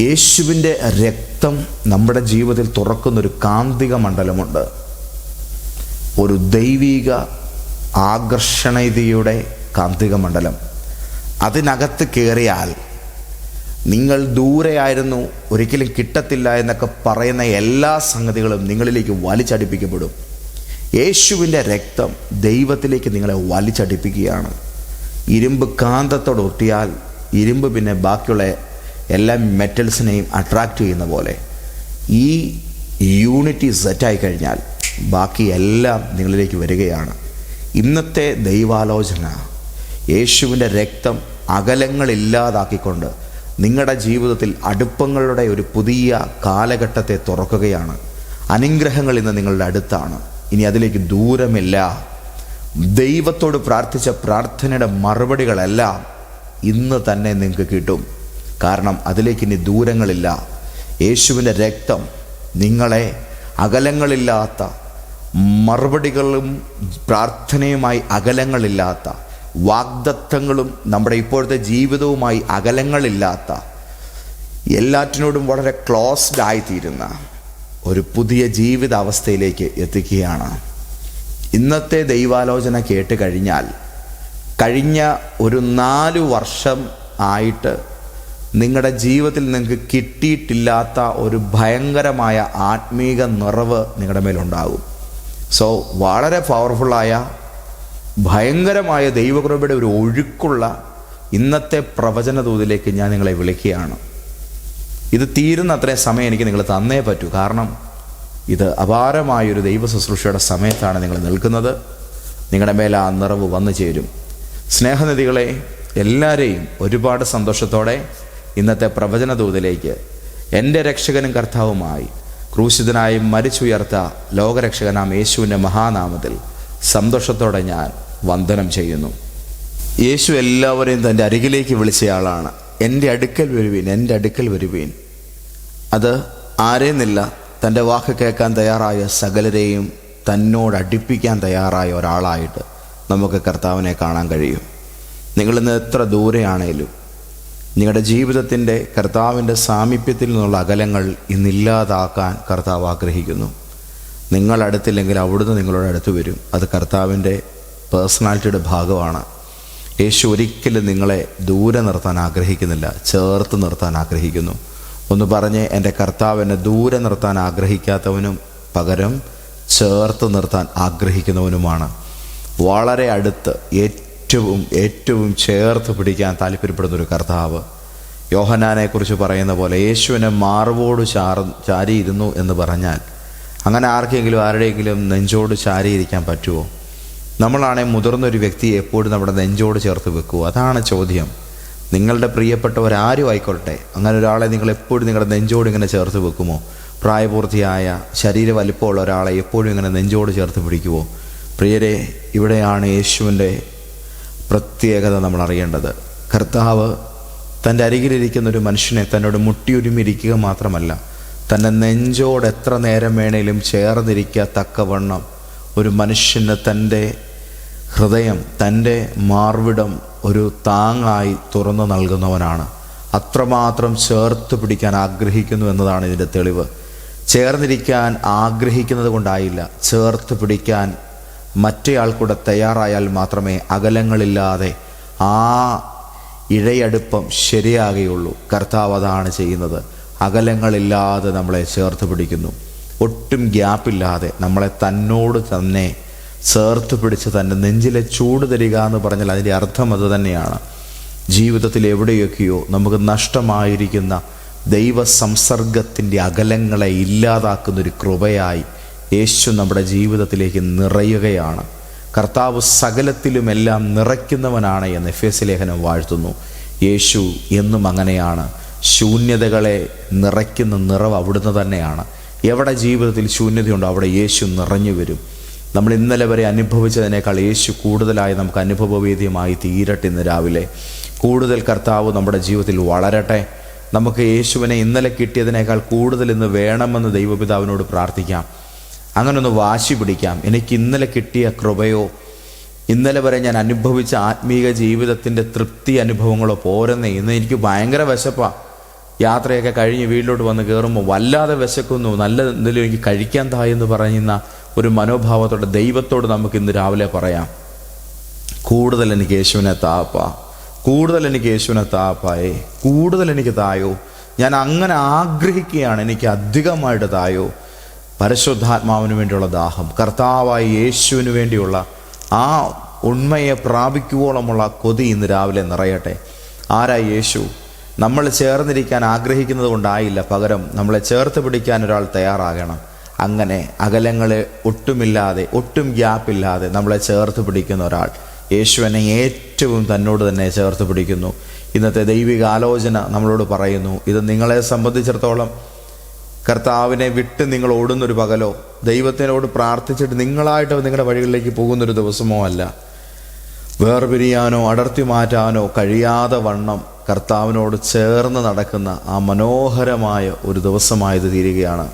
യേശുവിന്റെ രക്തം നമ്മുടെ ജീവിതത്തിൽ തുറക്കുന്നൊരു കാന്തിക മണ്ഡലമുണ്ട്. ഒരു ദൈവിക ആകർഷണീയതയുടെ കാന്തിക മണ്ഡലം. അതിനകത്ത് കയറിയാൽ നിങ്ങൾ ദൂരെയായിരുന്നു ഒരിക്കലും കിട്ടത്തില്ല എന്നൊക്കെ പറയുന്ന എല്ലാ സംഗതികളും നിങ്ങളിലേക്ക് വലിച്ചടിപ്പിക്കപ്പെടും. യേശുവിന്റെ രക്തം ദൈവത്തിലേക്ക് നിങ്ങളെ വലിച്ചടിപ്പിക്കുകയാണ്. ഇരുമ്പ് കാന്തത്തോട് ഒട്ടിയാൽ ഇരുമ്പ് പിന്നെ ബാക്കിയുള്ള എല്ലാ മെറ്റൽസിനെയും അട്രാക്റ്റ് ചെയ്യുന്ന പോലെ ഈ യൂണിറ്റി സെറ്റായി കഴിഞ്ഞാൽ ബാക്കി എല്ലാം നിങ്ങളിലേക്ക് വരികയാണ്. ഇന്നത്തെ ദൈവാലോചന യേശുവിന്റെ രക്തം അകലങ്ങളില്ലാതാക്കിക്കൊണ്ട് നിങ്ങളുടെ ജീവിതത്തിൽ അടുപ്പങ്ങളുടെ ഒരു പുതിയ കാലഘട്ടത്തെ തുറക്കുകയാണ്. അനുഗ്രഹങ്ങൾ ഇന്ന് നിങ്ങളുടെ അടുത്താണ്. ഇനി അതിലേക്ക് ദൂരമില്ല. ദൈവത്തോട് പ്രാർത്ഥിച്ച പ്രാർത്ഥനയുടെ മറുപടികളെല്ലാം ഇന്ന് തന്നെ നിങ്ങൾക്ക് കിട്ടും. കാരണം അതിലേക്ക് ഇനി ദൂരങ്ങളില്ല. യേശുവിന്റെ രക്തം നിങ്ങളെ അകലങ്ങളില്ലാത്ത മറുപടികളും പ്രാർത്ഥനയുമായി അകലങ്ങളില്ലാത്ത വാഗ്ദത്തങ്ങളും നമ്മുടെ ഇപ്പോഴത്തെ ജീവിതവുമായി അകലങ്ങളില്ലാത്ത എല്ലാറ്റിനോടും വളരെ ക്ലോസ്ഡ് ആയിത്തീരുന്ന ഒരു പുതിയ ജീവിത അവസ്ഥയിലേക്ക് എത്തിക്കുകയാണ്. ഇന്നത്തെ ദൈവാലോചന കേട്ട് കഴിഞ്ഞാൽ കഴിഞ്ഞ ഒരു നാല് വർഷം ആയിട്ട് നിങ്ങളുടെ ജീവിതത്തിൽ നിങ്ങൾക്ക് കിട്ടിയിട്ടില്ലാത്ത ഒരു ഭയങ്കരമായ ആത്മീക നിറവ് നിങ്ങളുടെ മേലുണ്ടാകും സോ വളരെ പവർഫുള്ളായ ഭയങ്കരമായ ദൈവകൃപയുടെ ഒരു ഒഴുക്കുള്ള ഇന്നത്തെ പ്രവചന തോതിലേക്ക് ഞാൻ നിങ്ങളെ വിളിക്കുകയാണ്. ഇത് തീരുന്ന അത്രയും സമയം എനിക്ക് നിങ്ങൾ തന്നേ പറ്റൂ. കാരണം ഇത് അപാരമായൊരു ദൈവ ശുശ്രൂഷയുടെ സമയത്താണ് നിങ്ങൾ നിൽക്കുന്നത്. നിങ്ങളുടെ മേലെ ആ നിറവ് വന്നു ചേരും. സ്നേഹനിധികളെ എല്ലാവരെയും ഒരുപാട് സന്തോഷത്തോടെ ഇന്നത്തെ പ്രവചന ദൂതിലേക്ക് എന്റെ രക്ഷകനും കർത്താവുമായി ക്രൂശിതനായി മരിച്ചുയർത്ത ലോകരക്ഷകനാം യേശുവിന്റെ മഹാനാമത്തിൽ സന്തോഷത്തോടെ ഞാൻ വന്ദനം ചെയ്യുന്നു. യേശു എല്ലാവരെയും തന്റെ അരികിലേക്ക് വിളിച്ചയാളാണ്. എന്റെ അടുക്കൽ വരുവീൻ എന്റെ അടുക്കൽ വരുവീൻ. അത് ആരെന്നില്ല തന്റെ വാക്ക് കേൾക്കാൻ തയ്യാറായ സകലരെയും തന്നോട് അടുപ്പിക്കാൻ തയ്യാറായ ഒരാളായിട്ട് നമുക്ക് കർത്താവിനെ കാണാൻ കഴിയും. നിങ്ങളിന്ന് എത്ര ദൂരെയാണേലും നിങ്ങളുടെ ജീവിതത്തിന്റെ കർത്താവിന്റെ സാമീപ്യത്തിൽ നിന്നുള്ള അകലങ്ങൾ ഇന്നില്ലാതാക്കാൻ കർത്താവ് ആഗ്രഹിക്കുന്നു. നിങ്ങൾ അടുത്തില്ലെങ്കിൽ അവിടുന്ന് നിങ്ങളോട് അടുത്ത് വരും. അത് കർത്താവിന്റെ പേഴ്സണാലിറ്റിയുടെ ഭാഗമാണ്. യേശു ഒരിക്കലും നിങ്ങളെ ദൂരെ നിർത്താൻ ആഗ്രഹിക്കുന്നില്ല. ചേർത്ത് നിർത്താൻ ആഗ്രഹിക്കുന്നു. ഒന്ന് പറഞ്ഞ് എന്റെ കർത്താവ് എന്നെ ദൂരെ നിർത്താൻ ആഗ്രഹിക്കാത്തവനും പകരം ചേർത്ത് നിർത്താൻ ആഗ്രഹിക്കുന്നവനുമാണ്. വളരെ അടുത്ത് ഏറ്റവും ഏറ്റവും ഏറ്റവും ചേർത്ത് പിടിക്കാൻ താല്പര്യപ്പെടുന്ന ഒരു കർത്താവ്. യോഹനാനെക്കുറിച്ച് പറയുന്ന പോലെ യേശുവിനെ മാർവോട് ചാർ ചാരിയിരുന്നു എന്ന് പറഞ്ഞാൽ അങ്ങനെ ആർക്കെങ്കിലും ആരുടെയെങ്കിലും നെഞ്ചോട് ചാരിയിരിക്കാൻ പറ്റുമോ? നമ്മളാണെ മുതിർന്നൊരു വ്യക്തി എപ്പോഴും നമ്മുടെ നെഞ്ചോട് ചേർത്ത് വെക്കുമോ അതാണ് ചോദ്യം. നിങ്ങളുടെ പ്രിയപ്പെട്ടവരാരും ആയിക്കോട്ടെ അങ്ങനെ ഒരാളെ നിങ്ങൾ എപ്പോഴും നിങ്ങളുടെ നെഞ്ചോട് ഇങ്ങനെ ചേർത്ത് വെക്കുമോ? പ്രായപൂർത്തിയായ ശരീര വലിപ്പമുള്ള ഒരാളെ എപ്പോഴും ഇങ്ങനെ നെഞ്ചോട് ചേർത്ത് പിടിക്കുമോ പ്രിയരെ ഇവിടെയാണ് യേശുവിന്റെ പ്രത്യേകത നമ്മൾ അറിയേണ്ടത് കർത്താവ് തന്റെ അരികിലിരിക്കുന്ന ഒരു മനുഷ്യനെ തന്നോട് മുട്ടിയൊരുമിരിക്കുക മാത്രമല്ല തന്റെ നെഞ്ചോട് എത്ര നേരം വേണേലും ചേർന്നിരിക്കുക തക്കവണ്ണം ഒരു മനുഷ്യന് തന്റെ ഹൃദയം തന്റെ മാർവിടം ഒരു താങ്ങായി തുറന്നു നൽകുന്നവനാണ്. അത്രമാത്രം ചേർത്ത് പിടിക്കാൻ ആഗ്രഹിക്കുന്നു എന്നതാണ് ഇതിന്റെ തെളിവ്. ചേർന്നിരിക്കാൻ ആഗ്രഹിക്കുന്നത് കൊണ്ടായില്ല ചേർത്ത് പിടിക്കാൻ മറ്റേയാൾ കൂടെ തയ്യാറായാൽ മാത്രമേ അകലങ്ങളില്ലാതെ ആ ഇഴയടുപ്പം ശരിയാകുകയുള്ളൂ. കർത്താവ് അതാണ് ചെയ്യുന്നത്. അകലങ്ങളില്ലാതെ നമ്മളെ ചേർത്ത് പിടിക്കുന്നു. ഒട്ടും ഗ്യാപ്പില്ലാതെ നമ്മളെ തന്നോട് തന്നെ ചേർത്ത് പിടിച്ച് തന്റെ നെഞ്ചിലെ ചൂട് തരിക എന്ന് പറഞ്ഞാൽ അതിന്റെ അർത്ഥം അത് തന്നെയാണ്. ജീവിതത്തിൽ എവിടെയൊക്കെയോ നമുക്ക് നഷ്ടമായിരിക്കുന്ന ദൈവ സംസർഗത്തിന്റെ അകലങ്ങളെ ഇല്ലാതാക്കുന്നൊരു കൃപയായി യേശു നമ്മുടെ ജീവിതത്തിലേക്ക് നിറയുകയാണ്. കർത്താവ് സകലത്തിലുമെല്ലാം നിറയ്ക്കുന്നവനാണ് എന്ന് എഫ് ലേഖനം വാഴ്ത്തുന്നു. യേശു എന്നും അങ്ങനെയാണ്. ശൂന്യതകളെ നിറയ്ക്കുന്ന നിറവ് അവിടുന്ന് തന്നെയാണ്. എവിടെ ജീവിതത്തിൽ ശൂന്യതയുണ്ടോ അവിടെ യേശു നിറഞ്ഞു വരും. നമ്മൾ ഇന്നലെ വരെ അനുഭവിച്ചതിനേക്കാൾ യേശു കൂടുതലായി നമുക്ക് അനുഭവവേദ്യമായി തീരട്ടെ ഇന്ന് രാവിലെ. കൂടുതൽ കർത്താവ് നമ്മുടെ ജീവിതത്തിൽ വളരട്ടെ. നമുക്ക് യേശുവിനെ ഇന്നലെ കിട്ടിയതിനേക്കാൾ കൂടുതൽ ഇന്ന് വേണമെന്ന് ദൈവപിതാവിനോട് പ്രാർത്ഥിക്കാം. അങ്ങനെ ഒന്ന് വാശി പിടിക്കാം. എനിക്ക് ഇന്നലെ കിട്ടിയ കൃപയോ ഇന്നലെ വരെ ഞാൻ അനുഭവിച്ച ആത്മീക ജീവിതത്തിന്റെ തൃപ്തി അനുഭവങ്ങളോ പോരെന്നേ. ഇന്ന് എനിക്ക് ഭയങ്കര വിശപ്പാണ് യാത്രയൊക്കെ കഴിഞ്ഞ് വീട്ടിലോട്ട് വന്ന് കയറുമ്പോൾ വല്ലാതെ വിശക്കുന്നു. നല്ല എന്തെങ്കിലും എനിക്ക് കഴിക്കാൻ തായെന്ന് പറയുന്ന ഒരു മനോഭാവത്തോടെ ദൈവത്തോട് നമുക്ക് ഇന്ന് രാവിലെ പറയാം. കൂടുതൽ എനിക്ക് യേശുവിനെ താപ്പ. കൂടുതൽ എനിക്ക് യേശുവിനെ താപ്പായേ. കൂടുതൽ എനിക്ക് തായോ. ഞാൻ അങ്ങനെ ആഗ്രഹിക്കുകയാണ്. എനിക്ക് അധികമായിട്ട് തായോ. പരിശുദ്ധാത്മാവിന് വേണ്ടിയുള്ള ദാഹം കർത്താവായ യേശുവിന് വേണ്ടിയുള്ള ആ ഉണ്മയെ പ്രാപിക്കുവോളമുള്ള കൊതി ഇന്ന് രാവിലെ നിറയട്ടെ. ആരാ യേശു? നമ്മൾ ചേർന്നിരിക്കാൻ ആഗ്രഹിക്കുന്നത് കൊണ്ടായില്ല. പകരം നമ്മളെ ചേർത്ത് പിടിക്കാൻ ഒരാൾ തയ്യാറാകണം. അങ്ങനെ അകലങ്ങളെ ഒട്ടുമില്ലാതെ ഒട്ടും ഗ്യാപ്പില്ലാതെ നമ്മളെ ചേർത്ത് പിടിക്കുന്ന ഒരാൾ യേശുവിനെ ഏറ്റവും തന്നോട് തന്നെ ചേർത്ത് പിടിക്കുന്നു. ഇന്നത്തെ ദൈവിക ആലോചന നമ്മളോട് പറയുന്നു ഇത് നിങ്ങളെ സംബന്ധിച്ചിടത്തോളം കർത്താവിനെ വിട്ട് നിങ്ങൾ ഓടുന്നൊരു പകലോ ദൈവത്തിനോട് പ്രാർത്ഥിച്ചിട്ട് നിങ്ങളായിട്ട് നിങ്ങളുടെ വഴികളിലേക്ക് പോകുന്നൊരു ദിവസമോ അല്ല. വേർപിരിയാനോ അടർത്തി മാറ്റാനോ കഴിയാതെ വണ്ണം കർത്താവിനോട് ചേർന്ന് നടക്കുന്ന ആ മനോഹരമായ ഒരു ദിവസമായത് തീരുകയാണ്.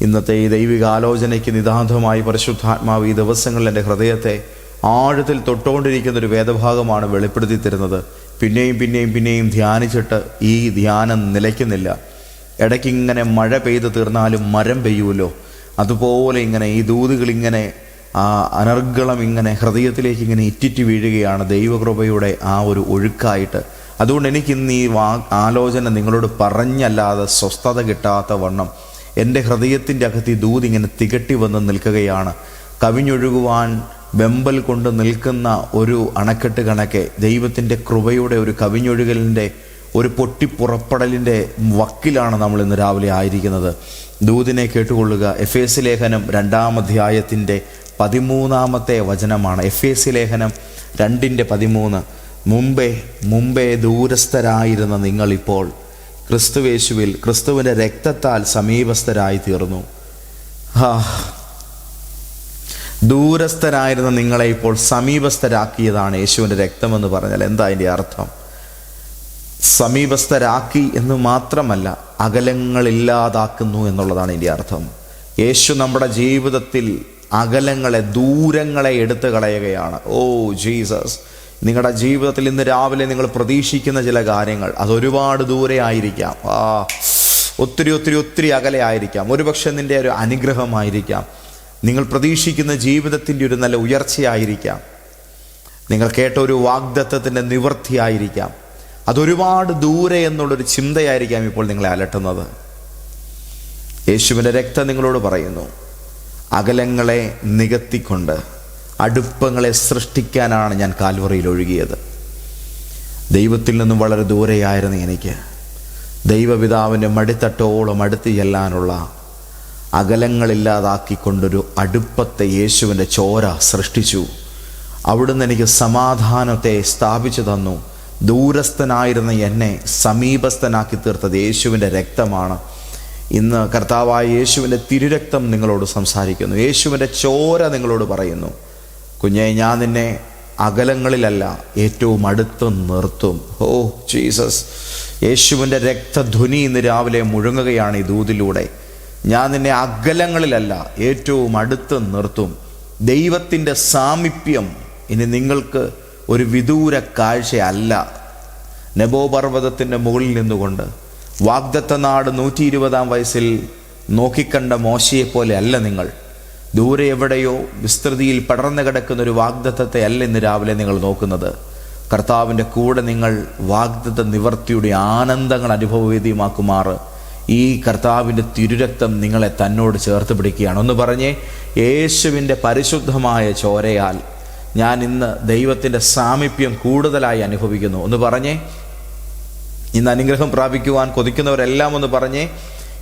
ഇന്നത്തെ ഈ ദൈവിക ആലോചനയ്ക്ക് നിതാന്തമായി പരിശുദ്ധാത്മാവ് ഈ ദിവസങ്ങളിൽ എന്റെ ഹൃദയത്തെ ആഴത്തിൽ തൊട്ടുകൊണ്ടിരിക്കുന്ന ഒരു വേദഭാഗമാണ് വെളിപ്പെടുത്തി തരുന്നത്. പിന്നെയും പിന്നെയും പിന്നെയും ധ്യാനിച്ചിട്ട് ഈ ധ്യാനം നിലയ്ക്കുന്നില്ല. ഇടയ്ക്ക് ഇങ്ങനെ മഴ പെയ്ത് തീർന്നാലും മരം പെയ്യുമല്ലോ അതുപോലെ ഇങ്ങനെ ഈ ദൂതുകൾ ഇങ്ങനെ ആ അനർഗളം ഇങ്ങനെ ഹൃദയത്തിലേക്ക് ഇങ്ങനെ ഇറ്റിറ്റ് വീഴുകയാണ് ദൈവകൃപയുടെ ആ ഒരു ഒഴുക്കായിട്ട്. അതുകൊണ്ട് എനിക്കിന്ന് ഈ വാ ആലോചന നിങ്ങളോട് പറഞ്ഞല്ലാതെ സ്വസ്ഥത കിട്ടാത്ത വണ്ണം എന്റെ ഹൃദയത്തിന്റെ അകത്ത് ഈ ദൂത് ഇങ്ങനെ തികട്ടി വന്ന് നിൽക്കുകയാണ്. കവിഞ്ഞൊഴുകുവാൻ വെമ്പൽ കൊണ്ട് നിൽക്കുന്ന ഒരു അണക്കെട്ട് കണക്കെ ദൈവത്തിന്റെ കൃപയുടെ ഒരു കവിഞ്ഞൊഴുകലിന്റെ ഒരു പൊട്ടിപ്പുറപ്പെടലിന്റെ വക്കിലാണ് നമ്മൾ ഇന്ന് രാവിലെ ആയിരിക്കുന്നത്. ദൂതിനെ കേട്ടുകൊള്ളുക. എഫ് എസ് ലേഖനം രണ്ടാം അധ്യായത്തിന്റെ പതിമൂന്നാമത്തെ വചനമാണ്. എഫ് എസ് ലേഖനം രണ്ടിന്റെ പതിമൂന്ന്. മുമ്പേ മുമ്പേ ദൂരസ്ഥരായിരുന്ന നിങ്ങളിപ്പോൾ ക്രിസ്തുവേശുവിൽ ക്രിസ്തുവിന്റെ രക്തത്താൽ സമീപസ്ഥരായി തീർന്നു. ഹാ. ദൂരസ്ഥരായിരുന്ന നിങ്ങളെ ഇപ്പോൾ സമീപസ്ഥരാക്കിയതാണ് യേശുവിന്റെ രക്തമെന്ന് പറഞ്ഞാൽ എന്താ അതിന്റെ അർത്ഥം? സമീപസ്ഥരാക്കി എന്ന് മാത്രമല്ല അകലങ്ങളില്ലാതാക്കുന്നു എന്നുള്ളതാണ് ഇതിന്റെ അർത്ഥം. യേശു നമ്മുടെ ജീവിതത്തിൽ അകലങ്ങളെ ദൂരങ്ങളെ എടുത്തു കളയുകയാണ്. ഓ ജീസസ് നിങ്ങളുടെ ജീവിതത്തിൽ ഇന്ന് രാവിലെ നിങ്ങൾ പ്രതീക്ഷിക്കുന്ന ചില കാര്യങ്ങൾ. അതൊരുപാട് ദൂരെ ആയിരിക്കാം. ആ ഒത്തിരി ഒത്തിരി ഒത്തിരി അകലെ ആയിരിക്കാം. ഒരുപക്ഷെ നിന്റെ ഒരു അനുഗ്രഹമായിരിക്കാം. നിങ്ങൾ പ്രതീക്ഷിക്കുന്ന ജീവിതത്തിന്റെ ഒരു നല്ല ഉയർച്ചയായിരിക്കാം. നിങ്ങൾ കേട്ട ഒരു വാഗ്ദത്വത്തിന്റെ നിവൃത്തിയായിരിക്കാം അതൊരുപാട് ദൂരെ എന്നുള്ളൊരു ചിന്തയായിരിക്കാം ഇപ്പോൾ നിങ്ങളെ അലട്ടുന്നത്. യേശുവിന്റെ രക്തം നിങ്ങളോട് പറയുന്നു അകലങ്ങളെ നികത്തിക്കൊണ്ട് അടുപ്പങ്ങളെ സൃഷ്ടിക്കാനാണ് ഞാൻ കാൽവറിയിൽ ഒഴുകിയത്. ദൈവത്തിൽ നിന്നും വളരെ ദൂരെയായിരുന്നു എനിക്ക്. ദൈവപിതാവിന്റെ മടിത്തട്ടോളം അടുത്ത് ചെല്ലാനുള്ള അകലങ്ങളില്ലാതാക്കിക്കൊണ്ടൊരു അടുപ്പത്തെ യേശുവിന്റെ ചോര സൃഷ്ടിച്ചു. അവിടുന്ന് എനിക്ക് സമാധാനത്തെ സ്ഥാപിച്ചു തന്നു. ദൂരസ്ഥനായിരുന്ന എന്നെ സമീപസ്ഥനാക്കി തീർത്തത് യേശുവിന്റെ രക്തമാണ്. ഇന്ന് കർത്താവായ യേശുവിന്റെ തിരുരക്തം നിങ്ങളോട് സംസാരിക്കുന്നു. യേശുവിന്റെ ചോര നിങ്ങളോട് പറയുന്നു. കുഞ്ഞെ ഞാൻ നിന്നെ അകലങ്ങളിലല്ല ഏറ്റവും അടുത്ത് നിർത്തും. Oh Jesus. യേശുവിന്റെ രക്തധ്വനി ഇന്ന് രാവിലെ മുഴങ്ങുകയാണ് ഈ ദൂതിലൂടെ. ഞാൻ നിന്നെ അകലങ്ങളിലല്ല ഏറ്റവും അടുത്ത് നിർത്തും. ദൈവത്തിന്റെ സാമീപ്യം ഇനി നിങ്ങൾക്ക് ഒരു വിദൂര കാഴ്ചയല്ല നബോപർവതത്തിന്റെ മുകളിൽ നിന്നുകൊണ്ട്. വാഗ്ദത്ത നാട് നൂറ്റി ഇരുപതാം വയസ്സിൽ നോക്കിക്കണ്ട മോശയെപ്പോലെ അല്ല നിങ്ങൾ. ദൂരെ എവിടെയോ വിസ്തൃതിയിൽ പടർന്നു കിടക്കുന്ന ഒരു വാഗ്ദത്തത്തെ അല്ല ഇന്ന് രാവിലെ നിങ്ങൾ നോക്കുന്നത്. കർത്താവിന്റെ കൂടെ നിങ്ങൾ വാഗ്ദത്ത നിവർത്തിയുടെ ആനന്ദങ്ങൾ അനുഭവവേദ്യമാക്കുമാർ. ഈ കർത്താവിന്റെ തിരുരക്തം നിങ്ങളെ തന്നോട് ചേർത്ത് പിടിക്കുകയാണ്. ഒന്ന് പറഞ്ഞേ യേശുവിന്റെ പരിശുദ്ധമായ ചോരയാൽ ഞാൻ ഇന്ന് ദൈവത്തിന്റെ സാമീപ്യം കൂടുതലായി അനുഭവിക്കുന്നു. ഒന്ന് പറഞ്ഞേ ഇന്ന് അനുഗ്രഹം പ്രാപിക്കുവാൻ കൊതിക്കുന്നവരെല്ലാം ഒന്ന് പറഞ്ഞേ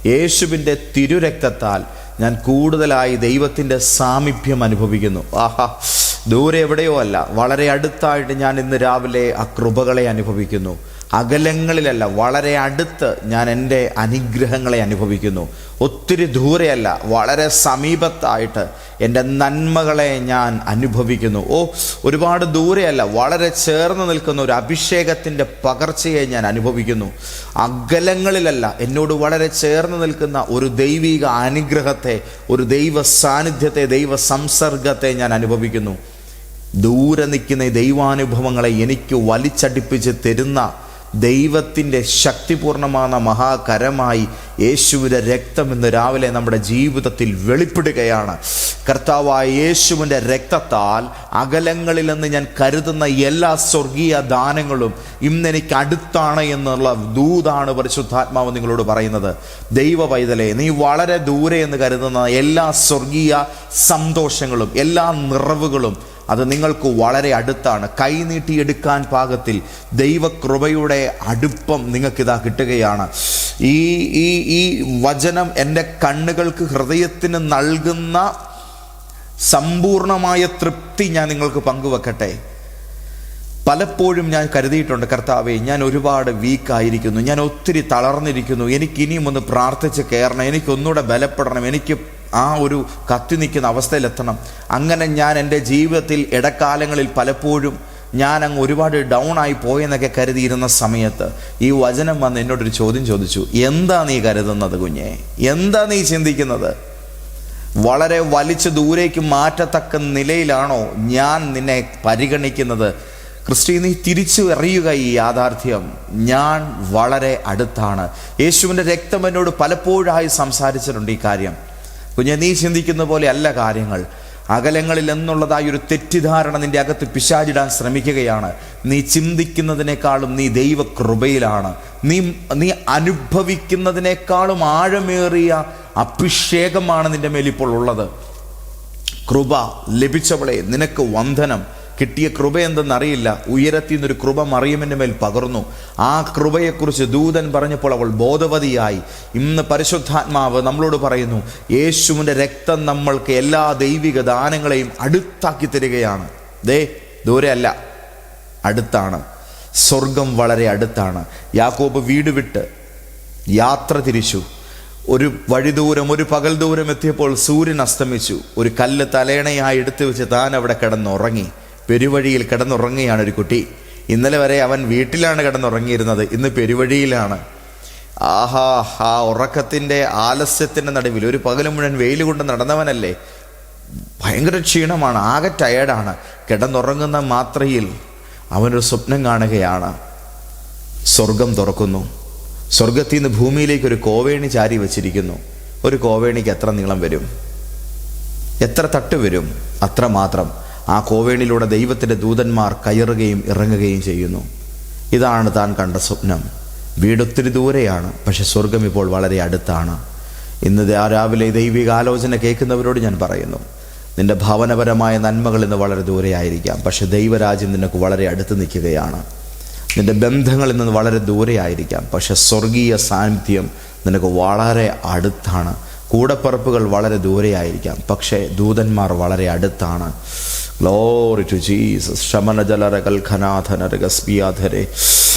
യേശുവിന്റെ തിരുരക്തത്താൽ ഞാൻ കൂടുതലായി ദൈവത്തിന്റെ സാമീപ്യം അനുഭവിക്കുന്നു. ആഹാ ദൂരെ എവിടെയോ അല്ല വളരെ അടുത്തായിട്ട് ഞാൻ ഇന്ന് രാവിലെ ആ കൃപകളെ അനുഭവിക്കുന്നു. അകലങ്ങളിലല്ല വളരെ അടുത്ത് ഞാൻ എന്റെ അനുഗ്രഹങ്ങളെ അനുഭവിക്കുന്നു. ഒത്തിരി ദൂരെയല്ല വളരെ സമീപത്തായിട്ട് എന്റെ നന്മകളെ ഞാൻ അനുഭവിക്കുന്നു. ഓ ഒരുപാട് ദൂരെയല്ല വളരെ ചേർന്ന് നിൽക്കുന്ന ഒരു അഭിഷേകത്തിന്റെ പകർച്ചയെ ഞാൻ അനുഭവിക്കുന്നു. അകലങ്ങളിലല്ല എന്നോട് വളരെ ചേർന്ന് നിൽക്കുന്ന ഒരു ദൈവിക അനുഗ്രഹത്തെ ഒരു ദൈവ സാന്നിധ്യത്തെ ദൈവ സംസർഗത്തെ ഞാൻ അനുഭവിക്കുന്നു. ദൂരെ നിൽക്കുന്ന ദൈവാനുഭവങ്ങളെ എനിക്ക് വലിച്ചടിപ്പിച്ച് തരുന്ന ദൈവത്തിന്റെ ശക്തിപൂർണമായ മഹാകരമായി യേശുവിന്റെ രക്തം ഇന്ന് രാവിലെ നമ്മുടെ ജീവിതത്തിൽ വെളിപ്പെടുകയാണ്. കർത്താവായ യേശുവിന്റെ രക്തത്താൽ അകലങ്ങളിൽ നിന്ന് ഞാൻ കരുതുന്ന എല്ലാ സ്വർഗീയ ദാനങ്ങളും ഇന്ന് എനിക്ക് അടുത്താണ് എന്നുള്ള ദൂതാണ് പരിശുദ്ധാത്മാവ് നിങ്ങളോട് പറയുന്നത്. ദൈവ പൈതലെ നീ വളരെ ദൂരെ എന്ന് കരുതുന്ന എല്ലാ സ്വർഗീയ സന്തോഷങ്ങളും എല്ലാ നിറവുകളും അത് നിങ്ങൾക്ക് വളരെ അടുത്താണ്. കൈനീട്ടിയെടുക്കാൻ പാകത്തിൽ ദൈവകൃപയുടെ അടുപ്പം നിങ്ങൾക്കിതാ കിട്ടുകയാണ്. ഈ ഈ ഈ വചനം എന്റെ കണ്ണുകൾക്ക് ഹൃദയത്തിന് നൽകുന്ന സമ്പൂർണമായ തൃപ്തി ഞാൻ നിങ്ങൾക്ക് പങ്കുവെക്കട്ടെ. പലപ്പോഴും ഞാൻ കരുതിയിട്ടുണ്ട് കർത്താവെ ഞാൻ ഒരുപാട് വീക്കായിരിക്കുന്നു ഞാൻ ഒത്തിരി തളർന്നിരിക്കുന്നു. എനിക്ക് ഇനിയും ഒന്ന് പ്രാർത്ഥിച്ച് കയറണം. എനിക്കൊന്നുകൂടെ ബലപ്പെടണം. എനിക്ക് ആ ഒരു കത്തി നിൽക്കുന്ന അവസ്ഥയിലെത്തണം. അങ്ങനെ ഞാൻ എന്റെ ജീവിതത്തിൽ ഇടക്കാലങ്ങളിൽ പലപ്പോഴും ഞാൻ അങ്ങ് ഒരുപാട് ഡൗൺ ആയി പോയെന്നൊക്കെ കരുതിയിരുന്ന സമയത്ത് ഈ വചനം വന്ന് എന്നോടൊരു ചോദ്യം ചോദിച്ചു. എന്താ നീ കരുതുന്നത് കുഞ്ഞെ? എന്താ നീ ചിന്തിക്കുന്നത്? വളരെ വലിച്ചു ദൂരേക്ക് മാറ്റത്തക്ക നിലയിലാണോ ഞാൻ നിന്നെ പരിഗണിക്കുന്നത്? ക്രിസ്റ്റി നീ തിരിച്ചു എറിയുക ഈ യാഥാർത്ഥ്യം. ഞാൻ വളരെ അടുത്താണ്. യേശുവിന്റെ രക്തം എന്നോട് പലപ്പോഴായി സംസാരിച്ചിട്ടുണ്ട് ഈ കാര്യം. കുഞ്ഞെ നീ ചിന്തിക്കുന്ന പോലെ അല്ല കാര്യങ്ങൾ. അകലങ്ങളിൽ എന്നുള്ളതായ ഒരു തെറ്റിദ്ധാരണ നിന്റെ അകത്ത് പിശാചിടാൻ ശ്രമിക്കുകയാണ്. നീ ചിന്തിക്കുന്നതിനേക്കാളും നീ ദൈവകൃപയിലാണ്. നീ നീ അനുഭവിക്കുന്നതിനേക്കാളും ആഴമേറിയ അഭിഷേകമാണ് നിന്റെ മേൽ ഇപ്പോൾ ഉള്ളത്. കൃപ ലഭിച്ചവളെ നിനക്ക് വന്ദനം. കിട്ടിയ കൃപ എന്തെന്നറിയില്ല ഉയരത്തിൽ നിന്നൊരു കൃപ മറിയമിന്റെ മേൽ പകർന്നു. ആ കൃപയെക്കുറിച്ച് ദൂതൻ പറഞ്ഞപ്പോൾ അവൾ ബോധവതിയായി. ഇന്ന് പരിശുദ്ധാത്മാവ് നമ്മളോട് പറയുന്നു യേശുവിന്റെ രക്തം നമ്മൾക്ക് എല്ലാ ദൈവിക ദാനങ്ങളെയും അടുത്താക്കി തരികയാണ്. ദേ ദൂരെ അല്ല അടുത്താണ്. സ്വർഗം വളരെ അടുത്താണ്. യാക്കോബ് വീട് വിട്ട് യാത്ര തിരിച്ചു. ഒരു വഴിദൂരം ഒരു പകൽ ദൂരം എത്തിയപ്പോൾ സൂര്യൻ അസ്തമിച്ചു. ഒരു കല്ല് തലേണയായി എടുത്തു വെച്ച് താൻ അവിടെ കിടന്നുറങ്ങി. പെരുവഴിയിൽ കിടന്നുറങ്ങുകയാണ് ഒരു കുട്ടി. ഇന്നലെ വരെ അവൻ വീട്ടിലാണ് കിടന്നുറങ്ങിയിരുന്നത്. ഇന്ന് പെരുവഴിയിലാണ്. ആഹാ ആ ഉറക്കത്തിന്റെ ആലസ്യത്തിന്റെ നടുവിൽ ഒരു പകൽ മുഴുവൻ വെയിൽ കൊണ്ട് നടന്നവനല്ലേ? ഭയങ്കര ക്ഷീണമാണ്. ആകെ ടയേർഡാണ് കിടന്നുറങ്ങുന്ന മാത്രയിൽ അവനൊരു സ്വപ്നം കാണുകയാണ്. സ്വർഗം തുറക്കുന്നു. സ്വർഗത്തിൽ നിന്ന് ഭൂമിയിലേക്ക് ഒരു കോവേണി ചാരി വച്ചിരിക്കുന്നു. ഒരു കോവേണിക്ക് എത്ര നീളം വരും? എത്ര തട്ട് വരും? അത്ര മാത്രം ആ കോവേണിലൂടെ ദൈവത്തിന്റെ ദൂതന്മാർ കയറുകയും ഇറങ്ങുകയും ചെയ്യുന്നു. ഇതാണ് താൻ കണ്ട സ്വപ്നം. വീടൊത്തിരി ദൂരെയാണ് പക്ഷെ സ്വർഗം ഇപ്പോൾ വളരെ അടുത്താണ്. ഇന്ന് രാവിലെ ദൈവിക ആലോചന കേൾക്കുന്നവരോട് ഞാൻ പറയുന്നു നിന്റെ ഭവനപരമായ നന്മകൾ ഇന്ന് വളരെ ദൂരെയായിരിക്കാം പക്ഷെ ദൈവരാജ്യം നിനക്ക് വളരെ അടുത്ത് നിൽക്കുകയാണ്. നിന്റെ ബന്ധങ്ങളിൽ നിന്ന് വളരെ ദൂരെയായിരിക്കാം പക്ഷെ സ്വർഗീയ സാന്നിധ്യം നിനക്ക് വളരെ അടുത്താണ്. കൂടപ്പറപ്പുകൾ വളരെ ദൂരെയായിരിക്കാം. പക്ഷേ ദൂതന്മാർ വളരെ അടുത്താണ്. ഗ്ലോറി ടു ജീസസ് ശമന ജലരകൽ ഖനാഥനരകസ്പിയാധരെ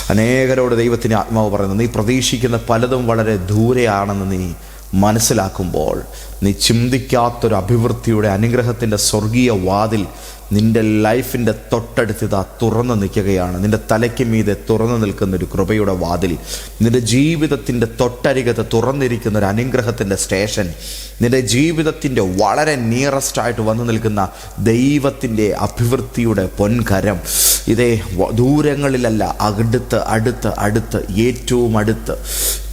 അനേകരോട് ദൈവത്തിന് ആത്മാവ് പറയുന്നു നീ പ്രതീക്ഷിക്കുന്ന പലതും വളരെ ദൂരെയാണെന്ന് നീ മനസ്സിലാക്കുമ്പോൾ നീ ചിന്തിക്കാത്തൊരു അഭിവൃദ്ധിയുടെ അനുഗ്രഹത്തിന്റെ സ്വർഗീയ വാതിൽ നിന്റെ ലൈഫിന്റെ തൊട്ടടുത്ത് ഇതാ തുറന്നു നിൽക്കുകയാണ്. നിന്റെ തലയ്ക്ക് മീതെ തുറന്നു നിൽക്കുന്ന ഒരു കൃപയുടെ വാതിൽ. നിന്റെ ജീവിതത്തിന്റെ തൊട്ടരികത്ത് തുറന്നിരിക്കുന്ന ഒരു അനുഗ്രഹത്തിന്റെ സ്റ്റേഷൻ. നിന്റെ ജീവിതത്തിന്റെ വളരെ നിയറസ്റ്റ് ആയിട്ട് വന്നു നിൽക്കുന്ന ദൈവത്തിന്റെ അഭിവൃദ്ധിയുടെ പൊൻകരം. ഇതേ ദൂരങ്ങളിലല്ല അടുത്ത് അടുത്ത് അടുത്ത് ഏറ്റവും അടുത്ത്.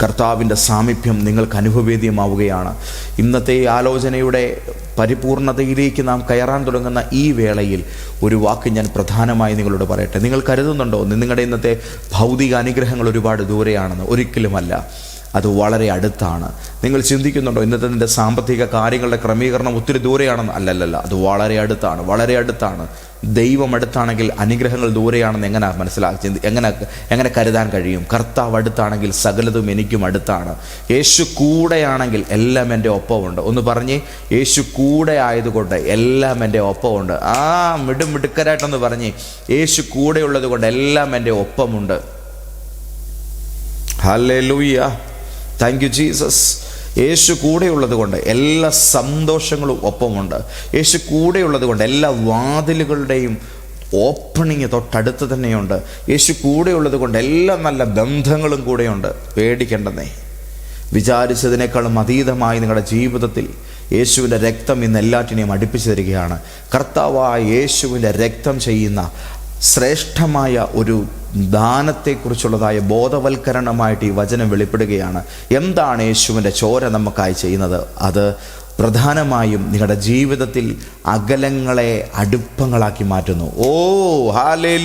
കർത്താവിന്റെ സാമീപ്യം നിങ്ങൾക്ക് അനുഭവേദ്യമാവുകയാണ്. ഇന്നത്തെ ആലോചനയുടെ പരിപൂർണതയിലേക്ക് നാം കയറാൻ തുടങ്ങുന്ന ഈ വേളയിൽ ഒരു വാക്ക് ഞാൻ പ്രധാനമായി നിങ്ങളോട് പറയട്ടെ. നിങ്ങൾ കരുതുന്നുണ്ടോ? നിങ്ങളുടെ ഇന്നത്തെ ഭൗതിക അനുഗ്രഹങ്ങൾ ഒരുപാട് ദൂരെയാണെന്ന്? ഒരിക്കലുമല്ല. അത് വളരെ അടുത്താണ്. നിങ്ങൾ ചിന്തിക്കുന്നുണ്ടോ? ഇന്നത്തെ നിന്റെ സാമ്പത്തിക കാര്യങ്ങളുടെ ക്രമീകരണം ഒത്തിരി ദൂരെയാണെന്ന്? അല്ലല്ലല്ല. അത് വളരെ അടുത്താണ്. വളരെ അടുത്താണ്. ദൈവം അടുത്താണെങ്കിൽ അനുഗ്രഹങ്ങൾ ദൂരെയാണെന്ന് എങ്ങനെ മനസ്സിലാക്കി എങ്ങനെ എങ്ങനെ കരുതാൻ കഴിയും? കർത്താവ് അടുത്താണെങ്കിൽ സകലതും എനിക്കും അടുത്താണ്. യേശു കൂടെയാണെങ്കിൽ എല്ലാം എന്റെ ഒപ്പമുണ്ട്. ഒന്ന് പറഞ്ഞ് യേശു കൂടെ ആയതുകൊണ്ട് എല്ലാം എന്റെ ഒപ്പമുണ്ട്. ആ മിടും മിടുക്കരായിട്ടൊന്ന് പറഞ്ഞ് യേശു കൂടെയുള്ളത് കൊണ്ട് എല്ലാം എന്റെ ഒപ്പമുണ്ട്. ഹല്ലേലൂയ താങ്ക് യു ജീസസ് യേശു കൂടെയുള്ളത് കൊണ്ട് എല്ലാ സന്തോഷങ്ങളും ഒപ്പമുണ്ട്. യേശു കൂടെയുള്ളത് കൊണ്ട് എല്ലാ വാതിലുകളുടെയും ഓപ്പണിങ് തൊട്ടടുത്ത് തന്നെയുണ്ട്. യേശു കൂടെയുള്ളത് കൊണ്ട് എല്ലാ നല്ല ബന്ധങ്ങളും കൂടെയുണ്ട്. പേടിക്കേണ്ടെന്നേ. വിചാരിച്ചതിനേക്കാളും അതീതമായി നിങ്ങളുടെ ജീവിതത്തിൽ യേശുവിന്റെ രക്തം ഇന്ന് എല്ലാറ്റിനെയും അടുപ്പിച്ചു തരികയാണ്. കർത്താവായ യേശുവിന്റെ രക്തം ചെയ്യുന്ന ശ്രേഷ്ഠമായ ഒരു ദാനത്തെക്കുറിച്ചുള്ളതായ ബോധവൽക്കരണമായിട്ട് ഈ വചനം വെളിപ്പെടുകയാണ്. എന്താണ് യേശുവിന്റെ ചോര നമുക്കായി ചെയ്യുന്നത്? അത് പ്രധാനമായും നിങ്ങളുടെ ജീവിതത്തിൽ അകലങ്ങളെ അടുപ്പങ്ങളാക്കി മാറ്റുന്നു. ഓ ഹാലേ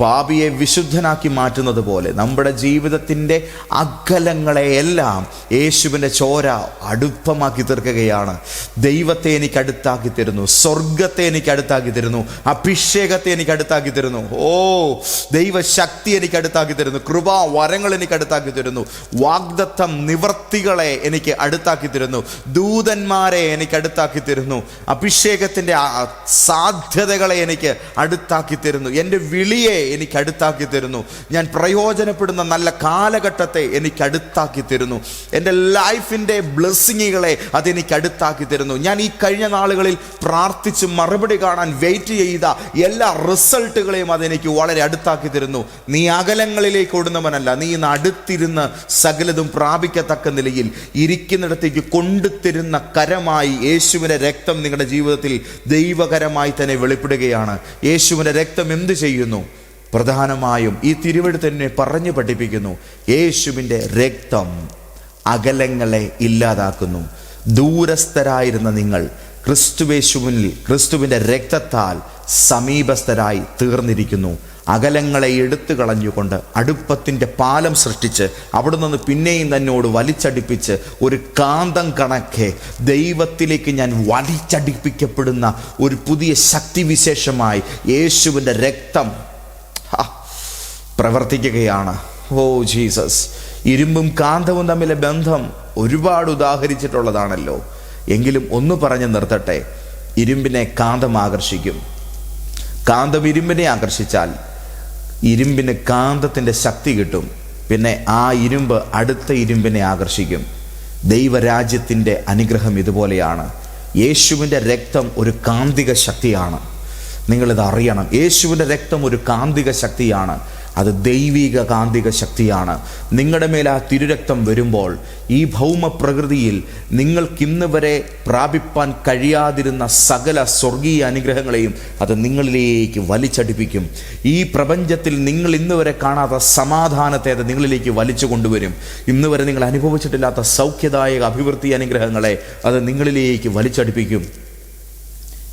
പാപിയെ വിശുദ്ധനാക്കി മാറ്റുന്നത് പോലെ നമ്മുടെ ജീവിതത്തിന്റെ അകലങ്ങളെയെല്ലാം യേശുവിന്റെ ചോര അടുപ്പമാക്കി തീർക്കുകയാണ്. ദൈവത്തെ എനിക്ക് അടുത്താക്കി തരുന്നു. സ്വർഗത്തെ എനിക്ക് അടുത്താക്കി തരുന്നു. അഭിഷേകത്തെ എനിക്ക് അടുത്താക്കി തരുന്നു. ഓ ദൈവശക്തി എനിക്ക് അടുത്താക്കി തരുന്നു. കൃപാ വരങ്ങൾ എനിക്ക് അടുത്താക്കി തരുന്നു. വാഗ്ദത്തം നിവർത്തികളെ എനിക്ക് അടുത്താക്കി തരുന്നു. ദൂതന്മാരെ എനിക്ക് അടുത്താക്കി തരുന്നു. അഭിഷേകത്തിന്റെ സാധ്യതകളെ എനിക്ക് അടുത്താക്കി തരുന്നു. എന്റെ വിളിയെ എനിക്ക് അടുത്താക്കി തരുന്നു. ഞാൻ പ്രയോജനപ്പെടുന്ന നല്ല കാലഘട്ടത്തെ എനിക്ക് അടുത്താക്കി തരുന്നു. എന്റെ ലൈഫിന്റെ ബ്ലെസ്സിങ്ങുകളെ അതെനിക്ക് അടുത്താക്കി തരുന്നു. ഞാൻ ഈ കഴിഞ്ഞ നാളുകളിൽ പ്രാർത്ഥിച്ച് മറുപടി കാണാൻ വെയിറ്റ് ചെയ്ത എല്ലാ റിസൾട്ടുകളെയും അതെനിക്ക് വളരെ അടുത്താക്കി തരുന്നു. നീ അകലങ്ങളിലേക്ക് ഓടുന്നവനല്ല നീ ഇന്ന് അടുത്തിരുന്ന് സകലതും പ്രാപിക്കത്തക്ക നിലയിൽ ഇരിക്കുന്നിടത്തേക്ക് കൊണ്ടുതരുന്ന കരമായി യേശുവിന്റെ രക്തം നിങ്ങളുടെ ജീവിതത്തിൽ ദൈവകരമായി തന്നെ വെളിപ്പെടുകയാണ്. യേശുവിന്റെ രക്തം എന്ത് ചെയ്യുന്നു? പ്രധാനമായും ഈ തിരുവഴുത്ത് തന്നെ പറഞ്ഞു പഠിപ്പിക്കുന്നു. യേശുവിന്റെ രക്തം അകലങ്ങളെ ഇല്ലാതാക്കുന്നു. ദൂരസ്ഥരായിരുന്ന നിങ്ങൾ ക്രിസ്തുവേശുവിനിൽ ക്രിസ്തുവിന്റെ രക്തത്താൽ സമീപസ്ഥരായി തീർന്നിരിക്കുന്നു. അകലങ്ങളെ എടുത്തു കളഞ്ഞുകൊണ്ട് അടുപ്പത്തിന്റെ പാലം സൃഷ്ടിച്ച് അവിടെ നിന്ന് പിന്നെയും തന്നോട് വലിച്ചടിപ്പിച്ച് ഒരു കാന്തം കണക്കെ ദൈവത്തിലേക്ക് ഞാൻ വലിച്ചടിപ്പിക്കപ്പെടുന്ന ഒരു പുതിയ ശക്തിവിശേഷമായി യേശുവിന്റെ രക്തം പ്രവർത്തിക്കുകയാണ്. ഓ ജീസസ് ഇരുമ്പും കാന്തവും തമ്മിലെ ബന്ധം ഒരുപാട് ഉദാഹരിച്ചിട്ടുള്ളതാണല്ലോ. എങ്കിലും ഒന്ന് പറഞ്ഞു നിർത്തട്ടെ ഇരുമ്പിനെ കാന്തം ആകർഷിക്കും. കാന്തം ഇരുമ്പിനെ ആകർഷിച്ചാൽ ഇരുമ്പിന് കാന്തത്തിന്റെ ശക്തി കിട്ടും. പിന്നെ ആ ഇരുമ്പ് അടുത്ത ഇരുമ്പിനെ ആകർഷിക്കും. ദൈവരാജ്യത്തിന്റെ അനുഗ്രഹം ഇതുപോലെയാണ്. യേശുവിന്റെ രക്തം ഒരു കാന്തിക ശക്തിയാണ്. നിങ്ങളിത് അറിയണം. യേശുവിന്റെ രക്തം ഒരു കാന്തിക ശക്തിയാണ്. അത് ദൈവിക കാന്തിക ശക്തിയാണ്. നിങ്ങളുടെ മേൽ ആ തിരുരക്തം വരുമ്പോൾ ഈ ഭൗമ പ്രകൃതിയിൽ നിങ്ങൾക്കിന്ന് വരെ പ്രാപിപ്പാൻ കഴിയാതിരുന്ന സകല സ്വർഗീയ അനുഗ്രഹങ്ങളെയും അത് നിങ്ങളിലേക്ക് വലിച്ചടിപ്പിക്കും. ഈ പ്രപഞ്ചത്തിൽ നിങ്ങൾ ഇന്ന് വരെ കാണാത്ത സമാധാനത്തെ അത് നിങ്ങളിലേക്ക് വലിച്ചു കൊണ്ടുവരും. ഇന്ന് വരെ നിങ്ങൾ അനുഭവിച്ചിട്ടില്ലാത്ത സൗഖ്യദായക അഭിവൃദ്ധി അനുഗ്രഹങ്ങളെ അത് നിങ്ങളിലേക്ക് വലിച്ചടിപ്പിക്കും.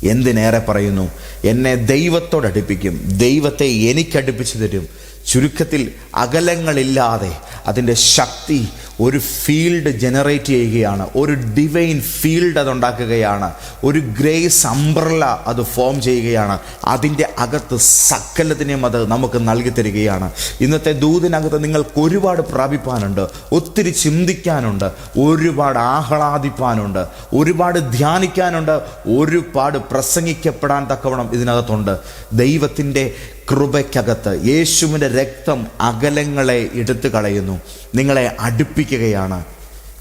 എന്തിനേറെ പറയുന്നു? എന്നെ ദൈവത്തോട് ദൈവത്തോടടുപ്പിക്കും ദൈവത്തെ എനിക്കടുപ്പിച്ചു തരും. ചുരുക്കത്തിൽ അകലങ്ങളില്ലാതെ അതിന്റെ ശക്തി ഒരു ഫീൽഡ് ജനറേറ്റ് ചെയ്യുകയാണ്. ഒരു ഡിവൈൻ ഫീൽഡ് അതുണ്ടാക്കുകയാണ്. ഒരു ഗ്രേസ് അംബ്രല അത് ഫോം ചെയ്യുകയാണ്. അതിന്റെ അകത്ത് സകലത്തിനെയും അത് നമുക്ക് നൽകി തരികയാണ്. ഇന്നത്തെ ദൂതിനകത്ത് നിങ്ങൾക്ക് ഒരുപാട് പ്രാപിപ്പാനുണ്ട്. ഒത്തിരി ചിന്തിക്കാനുണ്ട്. ഒരുപാട് ആഹ്ലാദിപ്പാനുണ്ട്. ഒരുപാട് ധ്യാനിക്കാനുണ്ട്. ഒരുപാട് പ്രസംഗിക്കപ്പെടാൻ തക്കവണ്ണം ഇതിനകത്തുണ്ട്. ദൈവത്തിന്റെ കൃപയ്ക്കകത്ത് യേശുവിന്റെ രക്തം അകലങ്ങളെ എടുത്തു കളയുന്നു. നിങ്ങളെ അടുപ്പിക്കുകയാണ്.